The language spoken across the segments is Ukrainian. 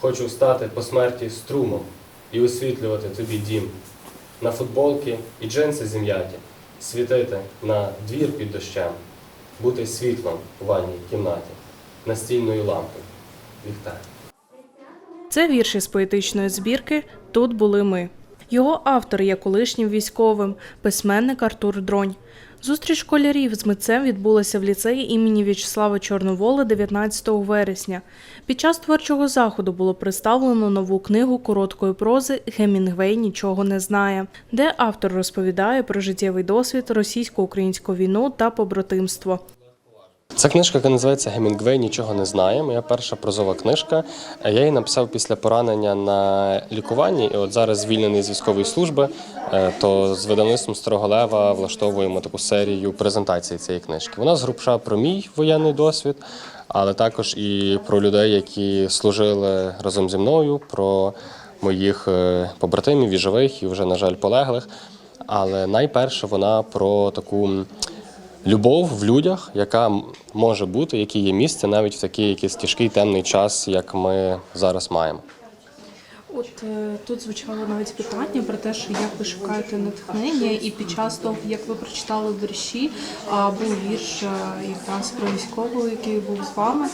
Хочу встати по смерті струмом і освітлювати тобі дім. На футболки і джинси зім'яті, світити на двір під дощем, бути світлом у ванній кімнаті, настільною лампою, ліхтар. Це вірші з поетичної збірки Тут були ми. Його автор є колишнім військовим, письменник Артур Дронь. Зустріч школярів з митцем відбулася в ліцеї імені В'ячеслава Чорновола 19 вересня. Під час творчого заходу було представлено нову книгу короткої прози Гемінгвей нічого не знає, де автор розповідає про життєвий досвід російсько-українську війну та побратимство. Ця книжка, яка називається Гемінгвей нічого не знає. Моя перша прозова книжка. Я її написав після поранення на лікуванні, і от зараз звільнений з військової служби. е, То з видавництвом Старого Лева влаштовуємо таку серію презентацій цієї книжки. Вона згрубша про мій воєнний досвід, але також і про людей, які служили разом зі мною, про моїх е, побратимів і живих, і вже, на жаль, полеглих. Але найперше вона про таку. Любов в людях, яка може бути, які є місце навіть в такий якийсь тяжкий темний час, як ми зараз маємо. От е, тут звучало навіть питання про те, що як ви шукаєте натхнення, і під час того, як ви прочитали вірші, а, був вірш е, якраз про військового, який був з вами.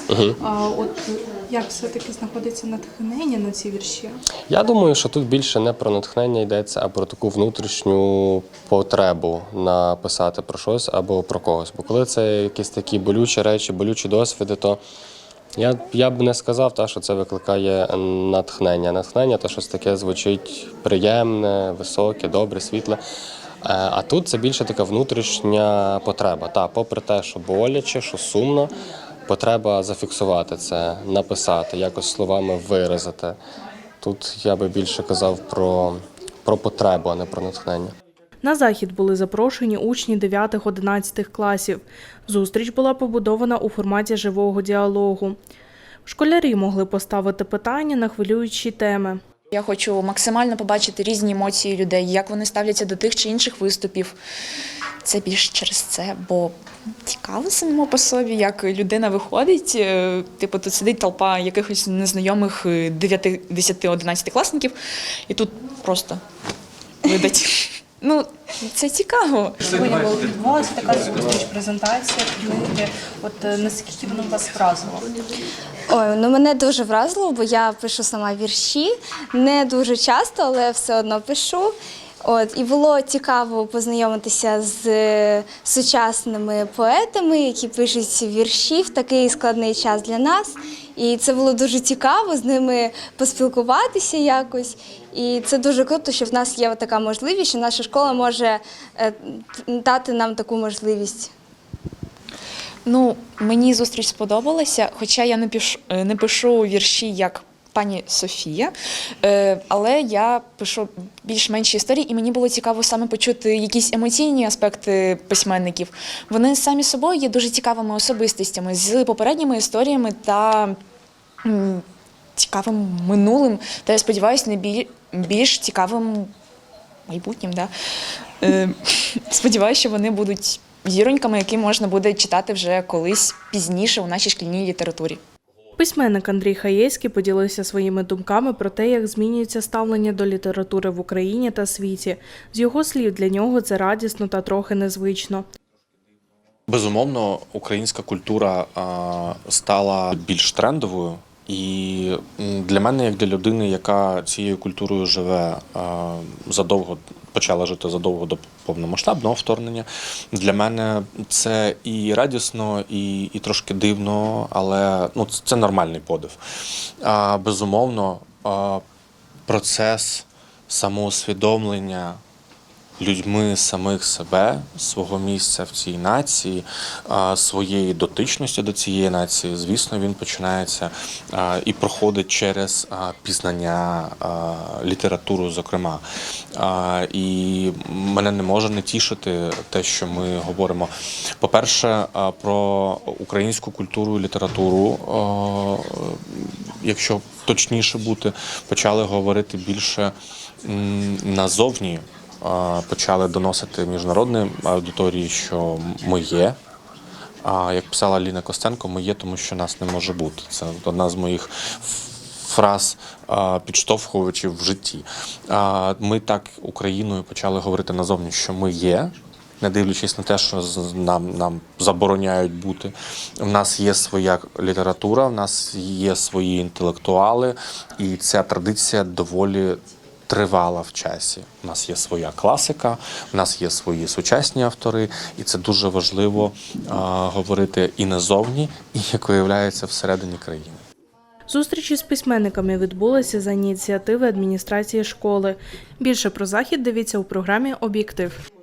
А, от як все-таки знаходиться натхнення на ці вірші? Я думаю, що тут більше не про натхнення йдеться, а про таку внутрішню потребу написати про щось або про когось. Бо коли це якісь такі болючі речі, болючі досвіди, то я, я б не сказав, та, що це викликає натхнення. Натхнення то щось таке звучить приємне, високе, добре, світле. Е, А тут це більше така внутрішня потреба. Та, попри те, що боляче, що сумно, потреба зафіксувати це, написати, якось словами виразити. Тут я би більше казав про, про потребу, а не про натхнення. На захід були запрошені учні 9-11 класів. Зустріч була побудована у форматі живого діалогу. Школярі могли поставити питання на хвилюючі теми. Я хочу максимально побачити різні емоції людей, як вони ставляться до тих чи інших виступів. Це більш через це, бо цікаво самому по собі, як людина виходить. е, Типу, тут сидить толпа якихось незнайомих е, 9, 10, 11 класників, і тут просто видать. Ну, це цікаво. Відбулася така зустріч, презентація книги. От е, наскільки воно вас вразило? Ой, ну мене дуже вразило, бо я пишу сама вірші. Не дуже часто, але все одно пишу. От, і було цікаво познайомитися з е, сучасними поетами, які пишуть вірші в такий складний час для нас. І це було дуже цікаво з ними поспілкуватися якось. І це дуже круто, що в нас є така можливість, що наша школа може е, дати нам таку можливість. Ну, мені зустріч сподобалася, хоча я не пишу, не пишу вірші як пані Софія, е, але я пишу більш-менші історії, і мені було цікаво саме почути якісь емоційні аспекти письменників. Вони самі собою є дуже цікавими особистостями з попередніми історіями та цікавим минулим, та я сподіваюся, не більш цікавим майбутнім. Да? Е, сподіваюся, що вони будуть зіроньками, які можна буде читати вже колись пізніше у нашій шкільній літературі. Письменник Андрій Хаєцький поділився своїми думками про те, як змінюється ставлення до літератури в Україні та світі. З його слів, для нього це радісно та трохи незвично. Безумовно, українська культура стала більш трендовою. І для мене, як для людини, яка цією культурою живе задовго, почала жити задовго до повномасштабного вторгнення, для мене це і радісно, і, і трошки дивно, але ну, це- нормальний подив. А, безумовно, процес самоусвідомлення людьми самих себе, свого місця в цій нації, своєї дотичності до цієї нації, звісно, він починається і проходить через пізнання літературу, зокрема. І мене не може не тішити те, що ми говоримо. По-перше, про українську культуру і літературу, якщо точніше бути, почали говорити більше назовні почали доносити міжнародній аудиторії, що ми є. А як писала Ліна Костенко, ми є, тому що нас не може бути. Це одна з моїх фраз підштовхувачів в житті. Ми так Україною почали говорити назовні, що ми є. Не дивлячись на те, що нам, нам забороняють бути. У нас є своя література, в нас є свої інтелектуали, і ця традиція доволі тривала в часі. У нас є своя класика, у нас є свої сучасні автори, і це дуже важливо а, говорити і назовні, і як виявляється всередині країни. Зустрічі з письменниками відбулися за ініціативи адміністрації школи. Більше про захід дивіться у програмі Об'єктив.